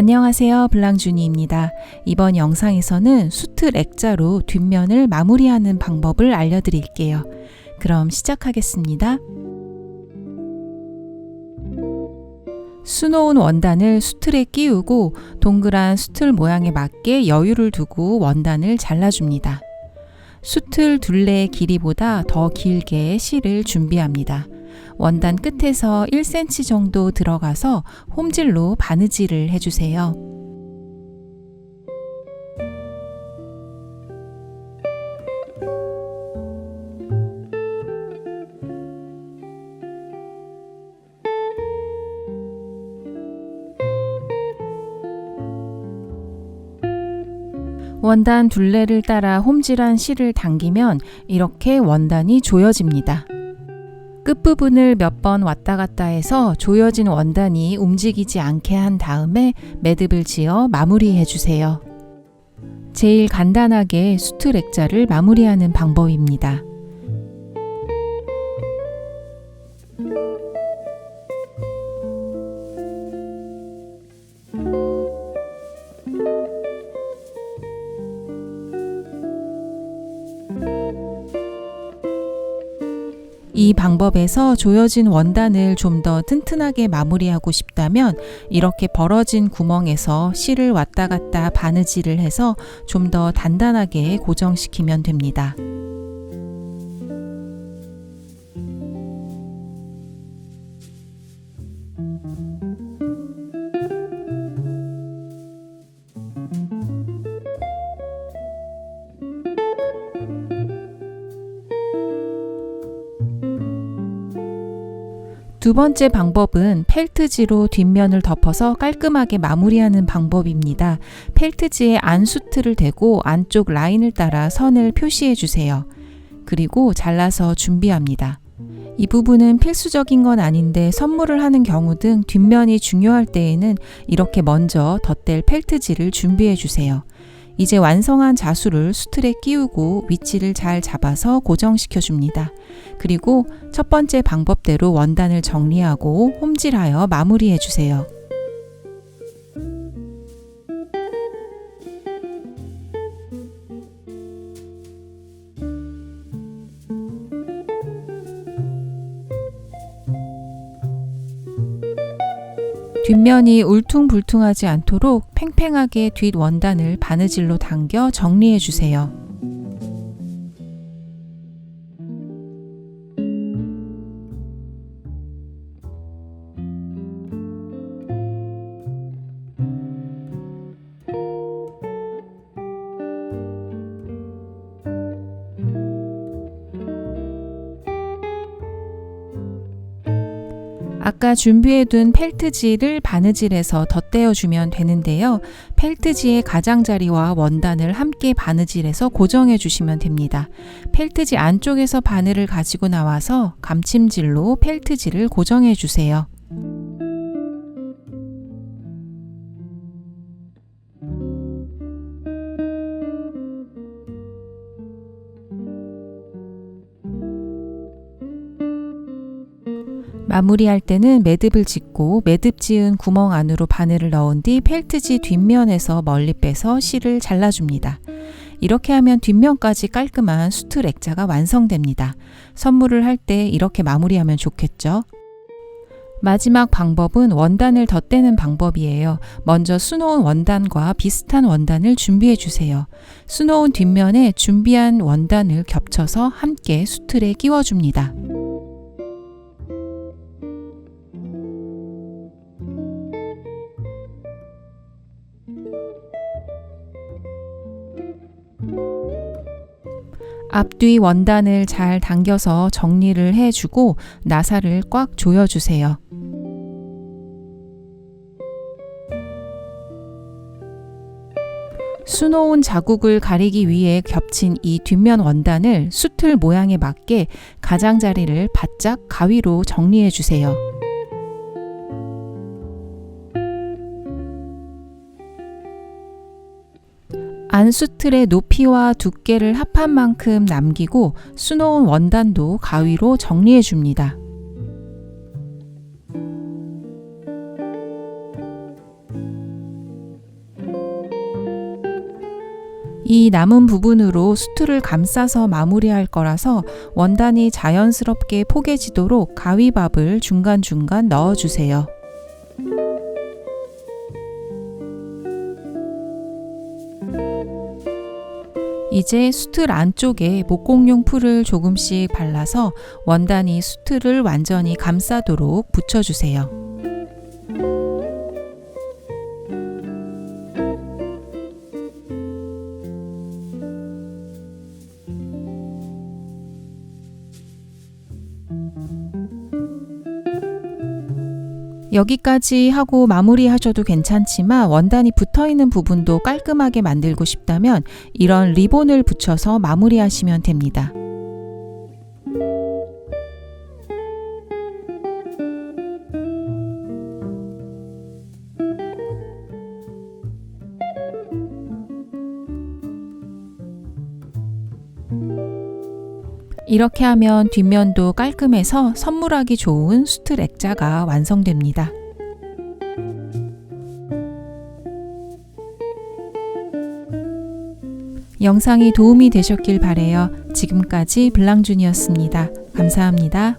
안녕하세요. 블랑주니입니다. 이번 영상에서는 수틀 액자로 뒷면을 마무리하는 방법을 알려드릴게요. 그럼 시작하겠습니다. 수놓은 원단을 수틀에 끼우고 동그란 수틀 모양에 맞게 여유를 두고 원단을 잘라줍니다. 수틀 둘레의 길이보다 더 길게 실을 준비합니다. 원단 끝에서 1cm 정도 들어가서 홈질로 바느질을 해주세요. 원단 둘레를 따라 홈질한 실을 당기면 이렇게 원단이 조여집니다. 끝부분을 몇 번 왔다 갔다 해서 조여진 원단이 움직이지 않게 한 다음에 매듭을 지어 마무리해 주세요. 제일 간단하게 수틀 액자를 마무리하는 방법입니다. 이 방법에서 조여진 원단을 좀 더 튼튼하게 마무리하고 싶다면 이렇게 벌어진 구멍에서 실을 왔다 갔다 바느질을 해서 좀 더 단단하게 고정시키면 됩니다. 두 번째 방법은 펠트지로 뒷면을 덮어서 깔끔하게 마무리하는 방법입니다. 펠트지에 안수트를 대고 안쪽 라인을 따라 선을 표시해 주세요. 그리고 잘라서 준비합니다. 이 부분은 필수적인 건 아닌데 선물을 하는 경우 등 뒷면이 중요할 때에는 이렇게 먼저 덧댈 펠트지를 준비해 주세요. 이제 완성한 자수를 수틀에 끼우고 위치를 잘 잡아서 고정시켜 줍니다. 그리고 첫 번째 방법대로 원단을 정리하고 홈질하여 마무리해 주세요. 뒷면이 울퉁불퉁하지 않도록 팽팽하게 뒷 원단을 바느질로 당겨 정리해 주세요. 아까 준비해둔 펠트지를 바느질해서 덧대어 주면 되는데요. 펠트지의 가장자리와 원단을 함께 바느질해서 고정해 주시면 됩니다. 펠트지 안쪽에서 바늘을 가지고 나와서 감침질로 펠트지를 고정해 주세요. 마무리할 때는 매듭을 짓고 매듭 지은 구멍 안으로 바늘을 넣은 뒤 펠트지 뒷면에서 멀리 빼서 실을 잘라줍니다. 이렇게 하면 뒷면까지 깔끔한 수틀 액자가 완성됩니다. 선물을 할 때 이렇게 마무리하면 좋겠죠? 마지막 방법은 원단을 덧대는 방법이에요. 먼저 수놓은 원단과 비슷한 원단을 준비해 주세요. 수놓은 뒷면에 준비한 원단을 겹쳐서 함께 수틀에 끼워 줍니다. 앞뒤 원단을 잘 당겨서 정리를 해주고 나사를 꽉 조여주세요. 수놓은 자국을 가리기 위해 겹친 이 뒷면 원단을 수틀 모양에 맞게 가장자리를 바짝 가위로 정리해 주세요. 안수틀의 높이와 두께를 합한 만큼 남기고 수놓은 원단도 가위로 정리해 줍니다. 이 남은 부분으로 수트를 감싸서 마무리할 거라서 원단이 자연스럽게 포개지도록 가위밥을 중간중간 넣어주세요. 이제 수틀 안쪽에 목공용 풀을 조금씩 발라서 원단이 수틀을 완전히 감싸도록 붙여주세요. 여기까지 하고 마무리하셔도 괜찮지만 원단이 붙어 있는 부분도 깔끔하게 만들고 싶다면 이런 리본을 붙여서 마무리하시면 됩니다. 이렇게 하면 뒷면도 깔끔해서 선물하기 좋은 수틀 액자가 완성됩니다. 영상이 도움이 되셨길 바래요. 지금까지 블랑준이었습니다. 감사합니다.